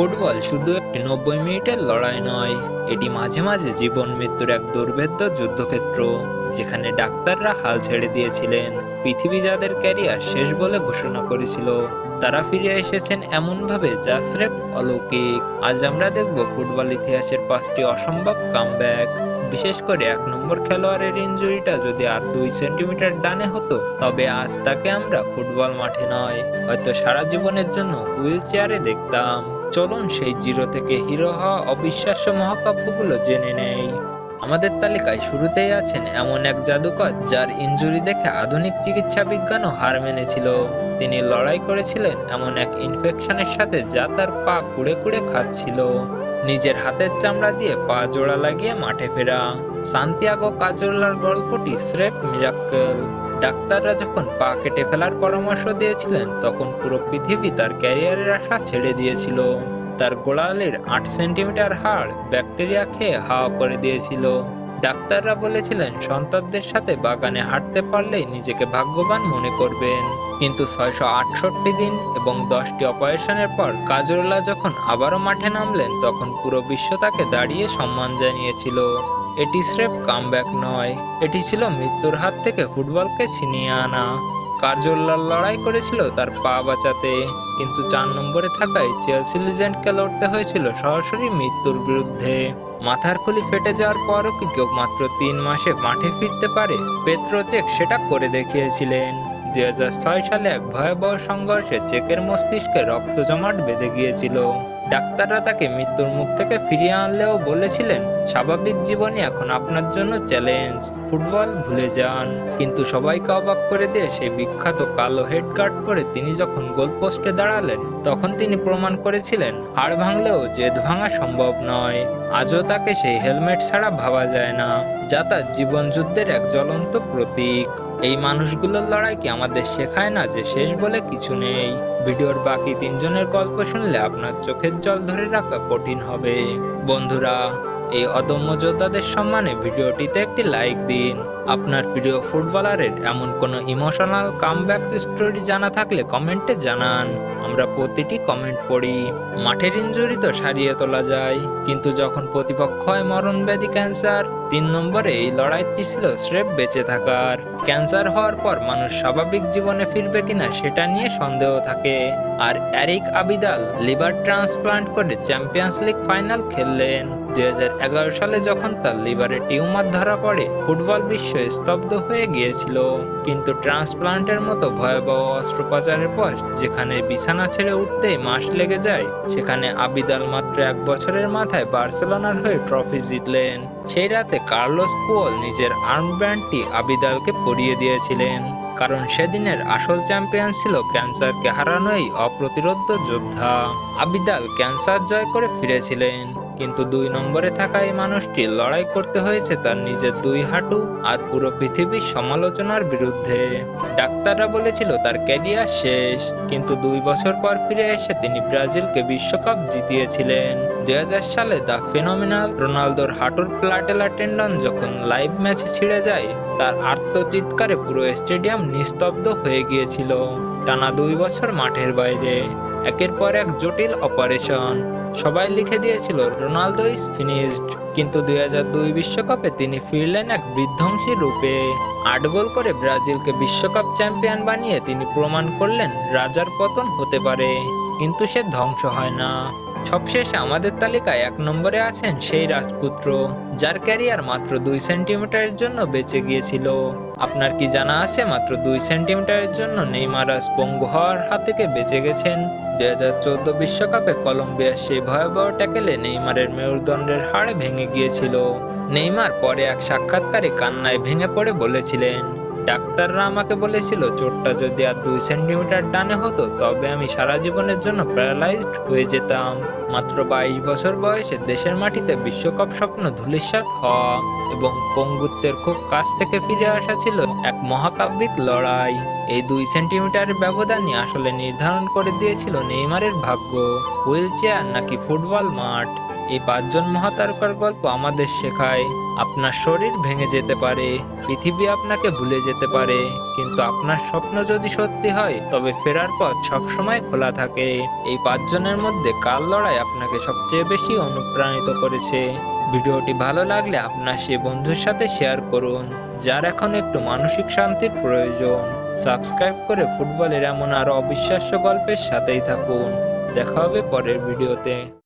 Football শুধু একটি নব্বই মিনিটের লড়াই নয়, এটি মাঝে মাঝে জীবন মৃত্যুর এক দুর্ভেদ্য যুদ্ধক্ষেত্র, যেখানে ডাক্তাররা হাল ছেড়ে দিয়েছিলেন। পৃথিবী যাদের ক্যারিয়ার শেষ বলে ঘোষণা করেছিল, তারা ফিরে এসেছেন এমনভাবে যা স্রেফ অলৌকিক। আজ আমরা দেখব ফুটবল ইতিহাসের পাঁচটি অসম্ভব কামব্যাক। বিশেষ করে এক নম্বর খেলোয়াড়ের ইনজুরিটা যদি আর দুই সেন্টিমিটার ডানে হতো, তবে আজ তাকে আমরা ফুটবল মাঠে নয়, হয়তো সারা জীবনের জন্য হুইল চেয়ারে দেখতাম। চলুন সেই জিরো থেকে হিরো হওয়া অবিশ্বাস্য মহাকাব্যগুলো জেনে নেই। আমাদের তালিকায় শুরুতেই আছেন এমন এক জাদুকর যার ইনজুরি দেখে আধুনিক চিকিৎসা বিজ্ঞানও হার মেনেছিল। তিনি লড়াই করেছিলেন এমন এক ইনফেকশনের সাথে যা তার পা কুড়ে কুড়ে খাচ্ছিল। নিজের হাতের চামড়া দিয়ে পা জোড়া লাগিয়ে মাঠে ফেরা। সান্তিয়াগো কাজোলার গল্পটি স্রেফ মিরাক্কেল। ডাক্তাররা যখন পা কেটে ফেলার পরামর্শ দিয়েছিলেন, তখন পুরো পৃথিবী তার ক্যারিয়ারের আশা ছেড়ে দিয়েছিল। তার গোড়ালির আট সেন্টিমিটার হাড় ব্যাকটেরিয়া খেয়ে হাওয়া করে দিয়েছিল। ডাক্তাররা বলেছিলেন, সন্তানদের সাথে বাগানে হাঁটতে পারলেই নিজেকে ভাগ্যবান মনে করবেন। কিন্তু ছয়শো আটষট্টি দিন এবং দশটি অপারেশনের পর কাজরোলা যখন আবারও মাঠে নামলেন, তখন পুরো বিশ্ব তাকে দাঁড়িয়ে সম্মান জানিয়েছিল। এটি স্রেফ কামব্যাক নয়, এটি ছিল মৃত্যুর হাত থেকে ফুটবলকে ছিনিয়ে আনা। কার্জোল্লার লড়াই করেছিল তার পা বাঁচাতে, কিন্তু চার নম্বরে থাকায় চেলসি লিজেন্ডকে লড়তে হয়েছিল সরাসরি মৃত্যুর বিরুদ্ধে। মাথার খুলি ফেটে যাওয়ার পরও কি কেউ মাত্র তিন মাসে মাঠে ফিরতে পারে পেত্রোচেক সেটা করে দেখিয়েছিলেন। দুই হাজার ছয় সালে এক ভয়াবহ সংঘর্ষে চেকের মস্তিষ্কে রক্ত জমাট বেঁধে গিয়েছিল। ডাক্তাররা তাকে মৃত্যুর মুখ থেকে ফিরিয়ে আনলেও বলেছিলেন, স্বাভাবিক জীবনই এখন আপনার জন্য চ্যালেঞ্জ, ফুটবল ভুলে যান। কিন্তু সবাইকে অবাক করে দিয়ে সেই বিখ্যাত কালো হেডগার্ড পরে তিনি যখন গোলপোস্টে দাঁড়ালেন, তখন তিনি প্রমাণ করেছিলেন, হাড় ভাঙলেও জেদ ভাঙা সম্ভব নয়। আজও তাকে সেই হেলমেট ছাড়া ভাবা যায় না, যা তার জীবন যুদ্ধের এক জ্বলন্ত প্রতীক। এই মানুষগুলোর লড়াই কি আমাদের শেখায় না যে শেষ বলে কিছু নেই? ভিডিওর বাকি তিনজনের গল্প শুনলে আপনার চোখের জল ধরে রাখা কঠিন হবে। বন্ধুরা, এই অদম্য যোদ্ধাদের সম্মানে ভিডিওটিতে একটি লাইক দিন। আপনার প্রিয় ফুটবলারের এমন কোনো ইমোশনাল কামব্যাক স্টোরি জানা থাকলে কমেন্টে জানান। আমরা প্রতিটি কমেন্ট পড়ি। মাঠের ইঞ্জুরি তো সারিয়ে তোলা যায়। কিন্তু যখন প্রতিপক্ষ হয় মরণব্যাধি ক্যান্সার তিন নম্বরে এই লড়াইটি ছিল স্রেফ বেঁচে থাকার। ক্যান্সার হওয়ার পর মানুষ স্বাভাবিক জীবনে ফিরবে কিনা সেটা নিয়ে সন্দেহ থাকে। আর অ্যারিক আবিদাল লিভার ট্রান্সপ্লান্ট করে চ্যাম্পিয়ন্স লিগ ফাইনাল খেললেন। দুই হাজার এগারো সালে যখন তার লিভারে টিউমার ধরা পড়ে, ফুটবল বিশ্ব স্তব্ধ হয়ে গিয়েছিল। কিন্তু ট্রান্সপ্লান্টের মতো ভয়াবহ অস্ত্রোপচারের পর যেখানে বিছানা ছেড়ে উঠতেই মাস লেগে যায়, সেখানে আবিদাল মাত্র এক বছরের মাথায় বার্সেলোনার হয়ে ট্রফি জিতলেন। সেই রাতে কার্লোস পুয়ল নিজের আর্মব্যান্ডটি আবিদালকে পরিয়ে দিয়েছিলেন। কারণ সেদিনের আসল চ্যাম্পিয়ন ছিল ক্যান্সারকে হারানোই অপ্রতিরোধ্য যোদ্ধা। আবিদাল ক্যান্সার জয় করে ফিরেছিলেন। কিন্তু দুই নম্বরে থাকা এই মানুষটি লড়াই করতে হয়েছে তার নিজের দুই হাঁটু আর পুরো পৃথিবীর সমালোচনার বিরুদ্ধে। ডাক্তাররা বলেছিল তার ক্যারিয়ার শেষ, কিন্তু দুই বছর পর ফিরে এসে তিনি ব্রাজিলকে বিশ্বকাপ জিতিয়েছিলেন। দু হাজার সালে দ্য ফেনোমিনাল রোনালদোর হাঁটুর প্লাটেলা টেন্ডন যখন লাইভ ম্যাচে ছিঁড়ে যায়, তার আর্তচিৎকারে পুরো স্টেডিয়াম নিস্তব্ধ হয়ে গিয়েছিল। টানা দুই বছর মাঠের বাইরে, একের পর এক জটিল অপারেশন। সবাই লিখে দিয়েছিল, রোনালদো ইজ ফিনিশড কিন্তু দুই বিশ্বকাপে তিনি ফিরলেন এক বিধ্বংসী রূপে। আট গোল করে ব্রাজিলকে বিশ্বকাপ চ্যাম্পিয়ন বানিয়ে তিনি প্রমাণ করলেন রাজার পতন হতে পারে, কিন্তু সে ধ্বংস হয় না। সবশেষে আমাদের তালিকায় এক নম্বরে আছেন সেই রাজপুত্র, যার ক্যারিয়ার মাত্র দুই সেন্টিমিটারের জন্য বেঁচে গিয়েছিল। আপনার কি জানা আছে মাত্র দুই সেন্টিমিটারের জন্য নেইমারাস পঙ্গু হওয়ার হাত থেকে বেঁচে গেছেন? দুই হাজার চোদ্দ বিশ্বকাপে কলম্বিয়ার সেই ভয়াবহ ট্যাকেলে নেইমারের মেরুদণ্ডের হাড় ভেঙে গিয়েছিল। নেইমার পরে এক সাক্ষাৎকারে কান্নায় ভেঙে পড়ে বলেছিলেন, ডাক্তাররা আমাকে বলেছিল চোটটা যদি আর দুই সেন্টিমিটার ডানে হতো, তবে আমি সারা জীবনের জন্য প্যারালাইজড হয়ে যেতাম। মাত্র বাইশ বছর বয়সে দেশের মাটিতে বিশ্বকাপ স্বপ্ন ধূলিসাৎ হওয়া এবং পঙ্গুত্বের খুব কাছ থেকে ফিরে আসা ছিল এক মহাকাব্যিক লড়াই। এই দুই সেন্টিমিটার ব্যবধানই আসলে নির্ধারণ করে দিয়েছিল নেইমারের ভাগ্য। হুইল চেয়ার নাকি ফুটবল মাঠ? এই পাঁচজন মহাতারকার গল্প আমাদের শেখায়। আপনার শরীর ভেঙে যেতে পারে, পৃথিবী আপনাকে ভুলে যেতে পারে, কিন্তু আপনার স্বপ্ন যদি সত্যি হয়, তবে ফেরার পথ সবসময় খোলা থাকে। এই পাঁচজনের মধ্যে কার লড়াই আপনাকে সবচেয়ে বেশি অনুপ্রাণিত করেছে? ভিডিওটি ভালো লাগলে আপনার সে বন্ধুর সাথে শেয়ার করুন, যার এখন একটু মানসিক শান্তির প্রয়োজন। সাবস্ক্রাইব করে ফুটবলের এমন আরও অবিশ্বাস্য গল্পের সাথেই থাকুন। দেখা হবে পরের ভিডিওতে।